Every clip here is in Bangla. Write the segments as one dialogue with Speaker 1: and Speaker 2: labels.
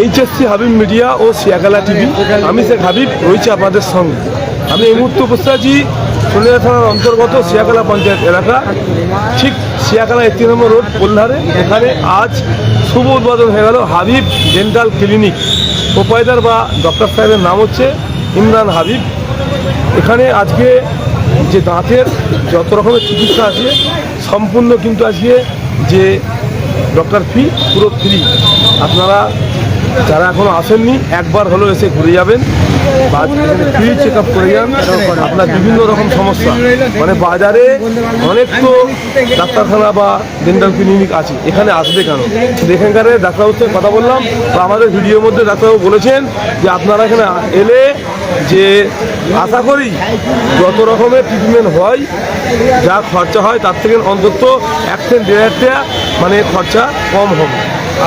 Speaker 1: এইচএসসি হাবিব মিডিয়া ও সিয়াগালা টিভি আমি শেখ হাবিব, রয়েছে আপনাদের সঙ্গে। আমি এই মুহূর্তে উপস্থিত আছি সোনিয়া থানার অন্তর্গত সিয়াগালা পঞ্চায়েত এলাকা। ঠিক সিয়াগালা একটি নম্বর রোড কোল্হারে এখানে আজ শুভ উদ্বোধন হয়ে গেল হাবিব ডেন্টাল ক্লিনিক। প্রোপাইটার বা ডক্টর সাহেবের নাম হচ্ছে ইমরান হাবিব। এখানে আজকে যে দাঁতের যত রকমের চিকিৎসা আছে, সম্পূর্ণ কিন্তু আজকে যে ডক্টর ফি পুরো ফ্রি আপনারা যারা এখনও আসেননি, একবার হলো এসে ঘুরে যাবেন ফ্রি চেক আপ করে যান। আপনার বিভিন্ন রকম সমস্যা। মানে বাজারে অনেক তো ডাক্তারখানা বা ডেন্টাল ক্লিনিক আছে। এখানে আসবে কেন? এখানকার ডাক্তারবাবুর সাথে কথা বললাম, বা আমাদের ভিডিওর মধ্যে ডাক্তারবাবু বলেছেন যে আপনারা এখানে এলে যে আশা করি যত রকমের ট্রিটমেন্ট হয়, যা খরচা হয়, তার থেকে অন্তত এক দেড় মানে খরচা কম হবে।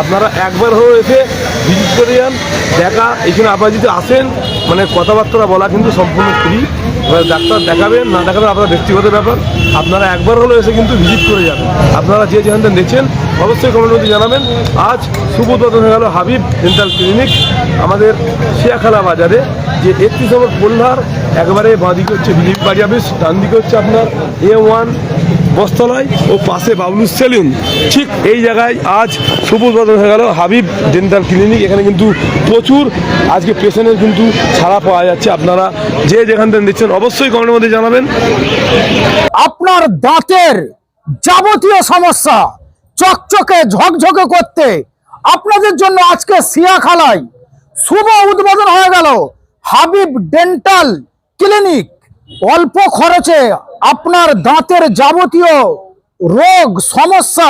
Speaker 1: আপনারা একবার হয়ে এসে ভিজিট করে যান দেখা, এখানে আপনারা যদি আসেন মানে কথাবার্তা বলা কিন্তু সম্পূর্ণ ফ্রি ডাক্তার দেখাবেন, না দেখাবেন আপনার ব্যক্তিগত ব্যাপার। আপনারা একবার হলেও এসে কিন্তু ভিজিট করে যাবেন। আপনারা যে যেখান থেকে দেখছেন, অবশ্যই কমেন্ট মধ্যে জানাবেন। আজ শুভ হয়ে গেল হাবিব ডেন্টাল ক্লিনিক আমাদের শিয়াখালা বাজারে, যে একত্রিশ নম্বর কোল্হার, একবারে বাঁদিকে হচ্ছে বিজেপি বাড়ি অফিস ডান দিকে হচ্ছে আপনার এ ওয়ান বস্তালয় ও পাশে বাবলু সেলুন। ঠিক এই জায়গায় আজ শুভ উদ্বোধন হয়ে গেল হাবিব ডেন্টাল ক্লিনিক। এখানে কিন্তু প্রচুর আজকে পেশেন্টের কিন্তু ছাড়া পাওয়া যাচ্ছে। আপনারা যে যেখান থেকে দিচ্ছেন অবশ্যই কমেন্টের মধ্যে জানাবেন।
Speaker 2: আপনার দাঁতের যাবতীয় সমস্যা চকচকে ঝকঝকে করতে আপনাদের জন্য আজকে সিয়াখালায় শুভ উদ্বোধন হয়ে গেল হাবিব ডেন্টাল ক্লিনিক। অল্প খরচে আপনার দাঁতের যাবতীয় রোগ, সমস্যা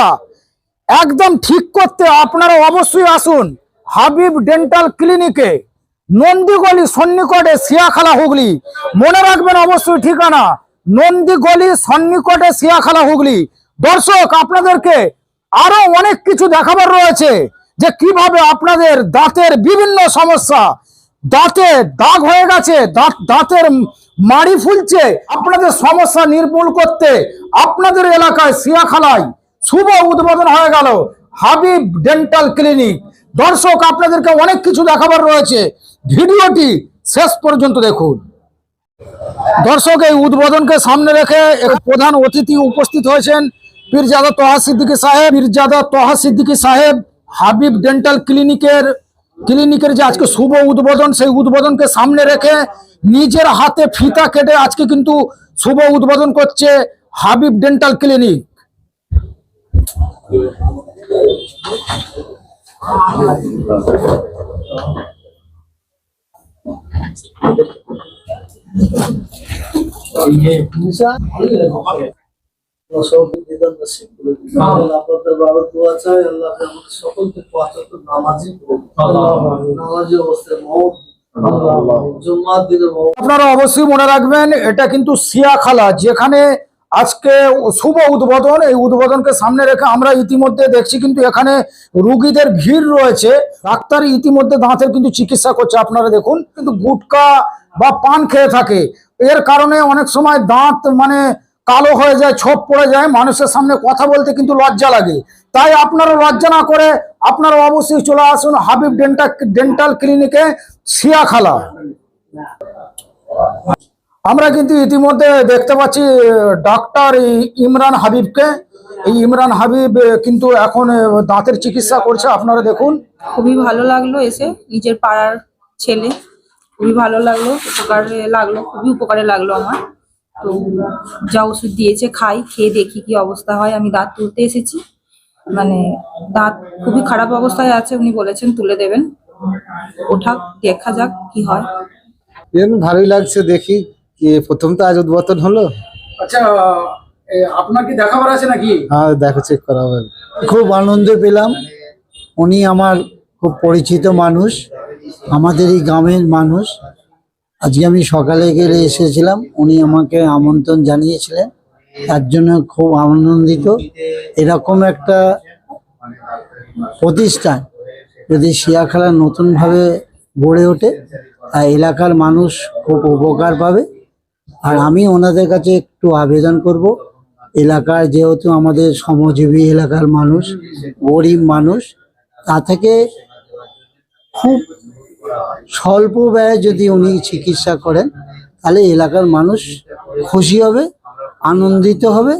Speaker 2: একদম ঠিক করতে আপনারা অবশ্যই আসুন হাবিব ডেন্টাল ক্লিনিকে, নন্দীগলি সন্নিকটে সিয়াখালা হুগলি। মনে রাখবেন অবশ্যই ঠিকানা, নন্দীগলি সন্নিকটে সিয়াখালা হুগলি। দর্শক, আপনাদেরকে আরও অনেক কিছু দেখাবার রয়েছে যে কীভাবে আপনাদের দাঁতের বিভিন্ন সমস্যা দাঁতে দাগ হয়ে গেছে, দাঁত দাঁতের মাড়ি ফুলছে। আপনাদের সমস্যা নির্মূল করতে আপনাদের এলাকায় সিয়াখালায় শুভ উদ্বোধন হয়ে গেল, হাবিব ডেন্টাল ক্লিনিক। দর্শক, আপনাদেরকে অনেক কিছু দেখাবার রয়েছে। ভিডিওটি শেষ পর্যন্ত দেখুন। দর্শক, এই উদ্বোধনকে সামনে রেখে প্রধান অতিথি উপস্থিত হয়েছেন পীরজাদা তোহা সিদ্দিকী সাহেব। পীরজাদা তোহা সিদ্দিকী সাহেব হাবিব ডেন্টাল ক্লিনিকের ক্লিনিকের যে আজকে শুভ উদ্বোধন সেই উদ্বোধনকে সামনে রেখে নিজের হাতে ফিতা কেটে আজকে কিন্তু শুভ উদ্বোধন করছে হাবিব ডেন্টাল ক্লিনিক
Speaker 3: আপনাদের সকলকে পাঁচত নামাজি নামাজি অবস্থায় মত জুম্মার দিনে মত
Speaker 2: আপনারা অবশ্যই মনে রাখবেন এটা কিন্তু সিয়াখালা যেখানে আজকে শুভ উদ্বোধন এই উদ্বোধনকে সামনে রেখে আমরা ইতিমধ্যে দেখছি কিন্তু এখানে রুগীদের ভিড় রয়েছে। ডাক্তার ইতিমধ্যে দাঁতের কিন্তু চিকিৎসা করছে আপনারা দেখুন। কিন্তু গুটকা বা পান খেয়ে থাকে। এর কারণে অনেক সময় দাঁত মানে কালো হয়ে যায়, ছোপ পড়ে যায়, মানুষের সামনে কথা বলতে কিন্তু লজ্জা লাগে। তাই আপনারা লজ্জা না করে আপনারা অবশ্যই চলে আসুন হাবিব ডেন্টাল ডেন্টাল ক্লিনিকে সিয়াখালা আমরা কিন্তু ইতিমধ্যে দেখতে পাচ্ছি ডাক্তার ইমরান হাবিবকে। এই ইমরান হাবিব কিন্তু এখন দাঁতের চিকিৎসা করছে, আপনারা দেখুন।
Speaker 4: খুবই ভালো লাগল এসে, নিজের পাড়ার ছেলে। খুবই ভালো লাগল, উপকারে লাগল, খুবই উপকারে লাগল আমার। তো যা ওষুধ দিয়েছে খাই খেয়ে দেখি কি অবস্থা হয়। আমি দাঁত তুলতে এসেছি। মানে দাঁত খুবই খারাপ অবস্থায় আছে উনি বলেছেন তুলে দেবেন। ওঠাক দেখা যাক কি হয়।
Speaker 5: ভালোই লাগছে দেখি প্রথম তো আজ উদ্বোধন হলো।
Speaker 2: আচ্ছা আপনার কি দেখাবার আছে নাকি?
Speaker 5: হ্যাঁ দেখো চেক করা হবে। খুব আনন্দ পেলাম। উনি আমার খুব পরিচিত মানুষ আমাদের এই গ্রামের মানুষ। আজকে আমি সকালে গেলে এসেছিলাম, উনি আমাকে আমন্ত্রণ জানিয়েছিলেন। তার জন্য খুব আনন্দিত। এরকম একটা প্রতিষ্ঠান যদি শিয়াখালা নতুনভাবে গড়ে ওঠে আর এলাকার মানুষ খুব উপকার পাবে। আর আমি ওনাদের কাছে একটু আবেদন করব, এলাকার যেহেতু আমাদের শ্রমজীবী এলাকার মানুষ, গরিব মানুষ, তা থেকে খুব স্বল্প ব্যয়ে যদি উনি চিকিৎসা করেন তাহলে এলাকার মানুষ খুশি হবে আনন্দিত হবে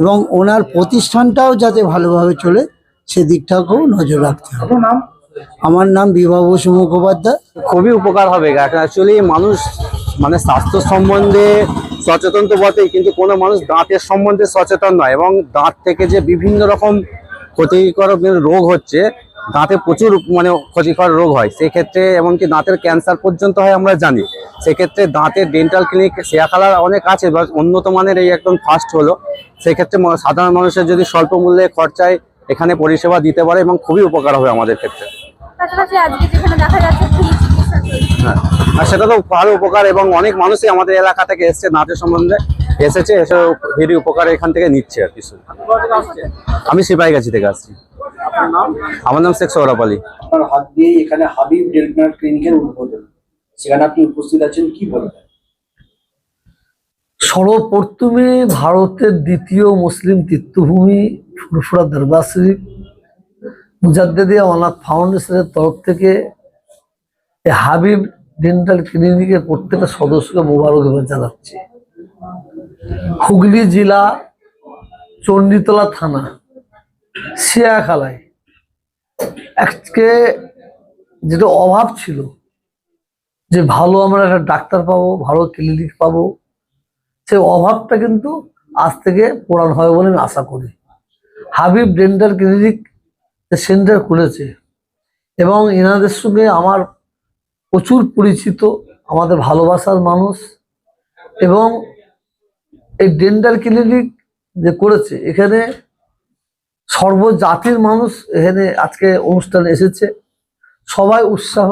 Speaker 5: এবং ওনার প্রতিষ্ঠানটাও যাতে ভালোভাবে চলে সেদিকটাকেও নজর রাখতে হবে। আমার নাম বিভা বসু মুখোপাধ্যায়।
Speaker 6: খুবই উপকার হবে অ্যাকচুয়ালি মানুষ মানে স্বাস্থ্য সম্বন্ধে সচেতন তো বটেই কিন্তু কোনো মানুষ দাঁতের সম্বন্ধে সচেতন নয় এবং দাঁত থেকে যে বিভিন্ন রকম ক্ষতিকর রোগ হচ্ছে দাঁতে প্রচুর মানে ক্ষতিকর রোগ হয়। সেক্ষেত্রে এমনকি দাঁতের ক্যান্সার পর্যন্ত হয় আমরা জানি। সেক্ষেত্রে দাঁতের ডেন্টাল ক্লিনিক শেয়াখালার অনেক আছে বা উন্নত মানের এই একদম ফার্স্ট হলো। সেক্ষেত্রে সাধারণ মানুষের যদি স্বল্প মূল্যে খরচায় এখানে পরিষেবা দিতে পারে এবং খুবই উপকার হবে আমাদের ক্ষেত্রে। হ্যাঁ আর সেটা তো ভালো উপকার এবং অনেক মানুষই আমাদের এলাকা থেকে এসছে নাচের সম্বন্ধে। এসেছে এসে ভেরি উপকার এখান থেকে নিচ্ছে আর কিছু আমি সিপাহীগাছি থেকে আসছি। আমার নাম শেখ সৌরভ আলী।
Speaker 7: আপনার হাত দিয়ে এখানে হাবিব ডেন্টাল ক্লিনিকের উদ্বোধন। সেখানে আপনি উপস্থিত আছেন কি বলবেন?
Speaker 3: সর্বপ্রথমে ভারতের দ্বিতীয় মুসলিম তীর্থভূমি ফুরফুরা দরবার শরীফ। মুজাদ্দেদিয়া অনাথ ফাউন্ডেশনের তরফ থেকে এই হাবিব ডেন্টাল ক্লিনিকের প্রত্যেকটা সদস্যকে মোবারকবাদ জানাচ্ছি। হুগলি জেলা চণ্ডীতলা থানা শিয়াখালায় আজকে যেটা অভাব ছিল, যে ভালো আমরা একটা ডাক্তার পাবো, ভালো ক্লিনিক পাবো, সেই অভাবটা কিন্তু আজ থেকে পূরণ হবে বলে আমি আশা করি। হাবিব ডেন্টাল ক্লিনিক সেন্টার খুলেছে এবং এনাদের সঙ্গে আমার প্রচুর পরিচিত, আমাদের ভালোবাসার মানুষ এবং এই ডেন্টাল ক্লিনিক যে করেছে, এখানে সর্বজাতির মানুষ এখানে আজকে অনুষ্ঠানে এসেছে। সবাই উৎসাহ,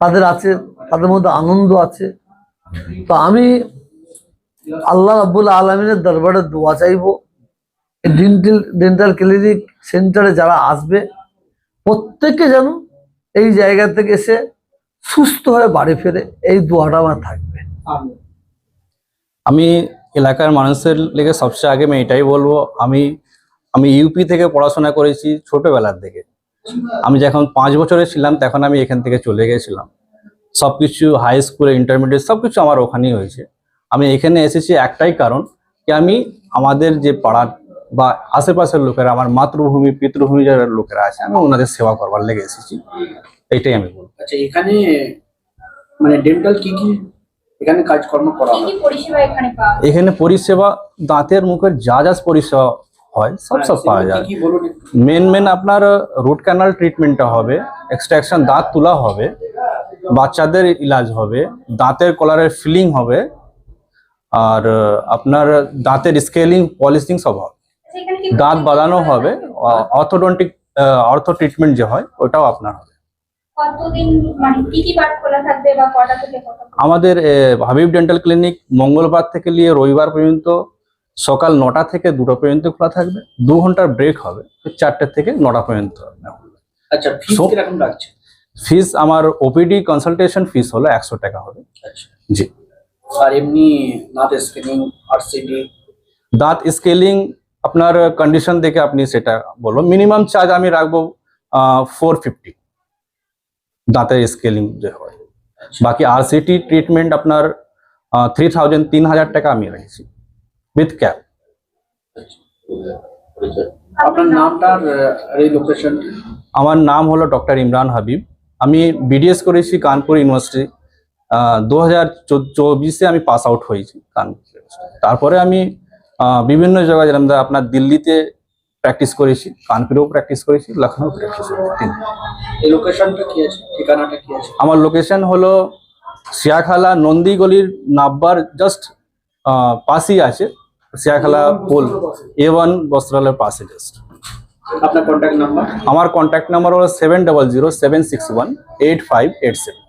Speaker 3: তাদের আছে, তাদের মধ্যে আনন্দ আছে। তো আমি আল্লাহ রাব্বুল আলমিনের দরবারে দোয়া চাইব। ডেন্টাল ডেন্টাল ক্লিনিক সেন্টারে যারা আসবে, প্রত্যেকে যেন এই জায়গা থেকে এসে সুস্থ হয়ে বাড়ি ফেরে, এই দোয়াটা আমার থাকবে।
Speaker 8: আমি এলাকার মানুষের লেগে সবচেয়ে আগে আমি এটাই বলব, আমি আমি ইউপি থেকে পড়াশোনা করেছি ছোটবেলার থেকে আমি যখন পাঁচ বছরে ছিলাম তখন আমি এখান থেকে চলে গেছিলাম। সবকিছু হাই স্কুলে ইন্টারমিডিয়েট সবকিছু আমার ওখানেই হয়েছে। আমি এখানে এসেছি একটাই কারণ কি আমি আমাদের যে পাড়ার বা আশেপাশের লোকেরা আমার মাতৃভূমি পিতৃভূমি যারা লোকেরা আছে আমি ওনাদের সেবা করবার লেগে এসেছি। এইটাই আমি বলব।
Speaker 7: আচ্ছা এখানে মানে ডেন্টাল কি কি এখানে কাজকর্ম করা
Speaker 9: কি
Speaker 7: হয়?
Speaker 9: কি পরিষেবা এখানে পাওয়া
Speaker 8: এখানে পরিষেবা দাঁতের মুখের যা যা পরিষেবা হয় সব সব পাওয়া যায়? মেন মেন আপনার রুট ক্যানাল ট্রিটমেন্টটা হবে এক্সট্রাকশন দাঁত তোলা হবে বাচ্চাদের ইলাজ হবে দাঁতের কলারের ফিলিং হবে আর আপনার দাঁতের স্কেলিং পলিশিং সব হবে দাঁত বাঁধানো হবে অর্থোডন্টিক অর্থ ট্রিটমেন্ট যে হয় ওটাও আপনার হবে
Speaker 9: কতদিন মানে কি কি বার খোলা থাকবে বা কটা থেকে কটা পর্যন্ত?
Speaker 8: আমাদের হাবিব ডেন্টাল ক্লিনিক মঙ্গলবার থেকে নিয়ে রবিবার পর্যন্ত সকাল নটা থেকে দুটো পর্যন্ত খোলা থাকবে দু ঘণ্টার ব্রেক হবে চারটে থেকে নটা পর্যন্ত
Speaker 7: আচ্ছা ফিস কীরকম লাগছে?
Speaker 8: ফিস আমার ওপিডি কনসালটেশন ফিস হলো একশো টাকা হবে।
Speaker 7: আচ্ছা।
Speaker 8: জি।
Speaker 7: আর এমনি নাট স্ক্রিনিং আর সিডি
Speaker 8: দাঁত স্কেলিং আপনার কন্ডিশন দেখে আপনি সেটা বলো মিনিমাম চার্জ আমি রাখব ফোর ফিফটি দাঁতের স্কেলিং যে হয়। বাকি আরসিটি ট্রিটমেন্ট আপনার থ্রি থাউজেন্ড তিন হাজার টাকা আমি রেখেছি। উইথ ক্যাপ
Speaker 7: আপনার নামটা এই লোকেশনটি
Speaker 8: আমার নাম হলো ডক্টর ইমরান হাবিব। আমি বিডিএস করেছি কানপুর ইউনিভার্সিটি। দু হাজার চব্বিশে আমি পাস আউট হয়েছি কানপুর তারপরে আমি বিভিন্ন জায়গায় যেরকম ধর আপনার দিল্লিতে প্র্যাকটিস করেছি কানপুরেও প্র্যাকটিস করেছি লখনৌ প্র্যাকটিস করেছি
Speaker 7: এই লোকেশনটা কি আছে? ঠিকানাটা কি আছে?
Speaker 8: আমার লোকেশন হলো শিয়াখালা নন্দীগলির নাব্বার জাস্ট পাশেই আছে। শিয়াখালা পোল এ ওয়ান বস্ত্রালয়ের পাশে জাস্ট
Speaker 7: আপনার কন্ট্যাক্ট নাম্বার
Speaker 8: আমার কন্ট্যাক্ট নাম্বার হলো seven double zero seven six one eight five eight seven